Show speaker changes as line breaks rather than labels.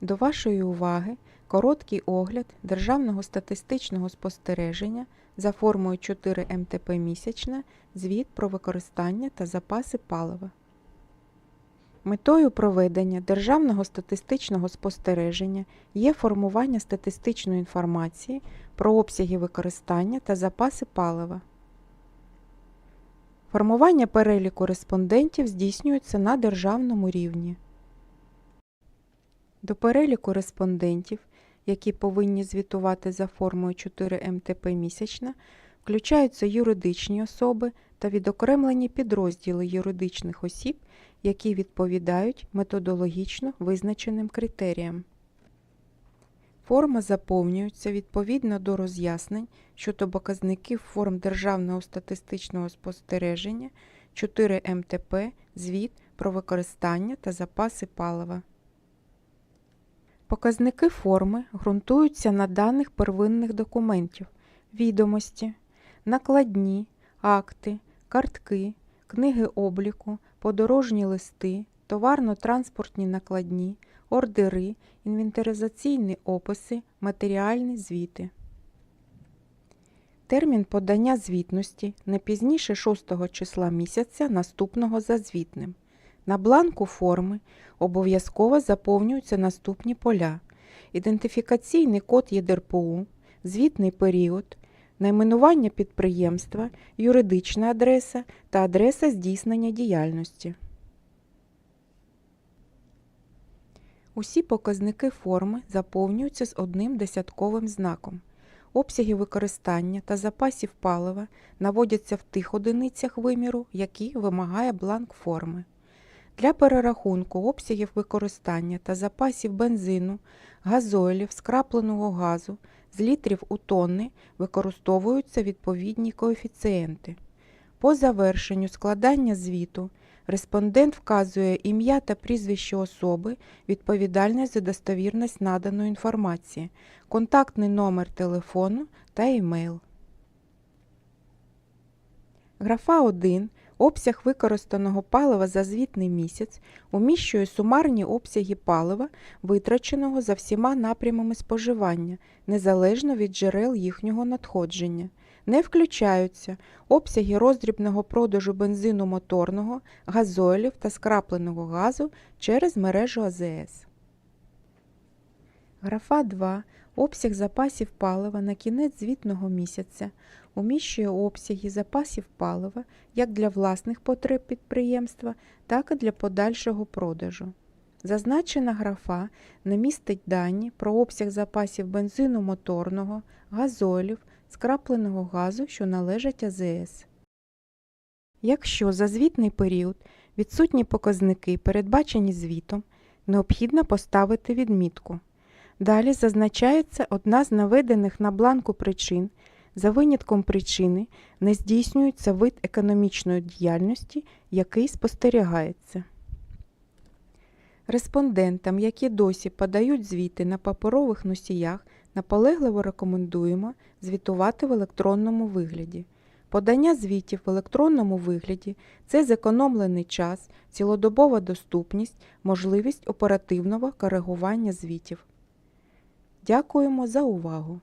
До вашої уваги короткий огляд Державного статистичного спостереження за формою 4 МТП місячна звіт про використання та запаси палива. Метою проведення Державного статистичного спостереження є формування статистичної інформації про обсяги використання та запаси палива. Формування переліку респондентів здійснюється на державному рівні. До переліку респондентів, які повинні звітувати за формою 4 МТП місячна, включаються юридичні особи та відокремлені підрозділи юридичних осіб, які відповідають методологічно визначеним критеріям. Форма заповнюється відповідно до роз'яснень щодо показників форм Державного статистичного спостереження 4 МТП звіт про використання та запаси палива. Показники форми ґрунтуються на даних первинних документів, відомості, накладні, акти, картки, книги обліку, подорожні листи, товарно-транспортні накладні, ордери, інвентаризаційні описи, матеріальні звіти. Термін подання звітності не пізніше 6 числа місяця наступного за звітним. На бланку форми обов'язково заповнюються наступні поля: ідентифікаційний код ЄДРПУ, звітний період, найменування підприємства, юридична адреса та адреса здійснення діяльності. Усі показники форми заповнюються з одним десятковим знаком. Обсяги використання та запасів палива наводяться в тих одиницях виміру, які вимагає бланк форми. Для перерахунку обсягів використання та запасів бензину, газойлів, скрапленого газу з літрів у тонни використовуються відповідні коефіцієнти. По завершенню складання звіту респондент вказує ім'я та прізвище особи, відповідальної за достовірність наданої інформації, контактний номер телефону та емейл. Графа 1 Обсяг використаного палива за звітний місяць уміщує сумарні обсяги палива, витраченого за всіма напрямами споживання, незалежно від джерел їхнього надходження. Не включаються обсяги роздрібного продажу бензину моторного, газойлів та скрапленого газу через мережу АЗС. Графа 2. Обсяг запасів палива на кінець звітного місяця уміщує обсяги запасів палива як для власних потреб підприємства, так і для подальшого продажу. Зазначена графа не містить дані про обсяг запасів бензину моторного, газолів, скрапленого газу, що належать АЗС. Якщо за звітний період відсутні показники, передбачені звітом, необхідно поставити відмітку. Далі зазначається одна з наведених на бланку причин, за винятком причини не здійснюється вид економічної діяльності, який спостерігається. Респондентам, які досі подають звіти на паперових носіях, наполегливо рекомендуємо звітувати в електронному вигляді. Подання звітів в електронному вигляді це зекономлений час, цілодобова доступність, можливість оперативного коригування звітів. Дякуємо за увагу!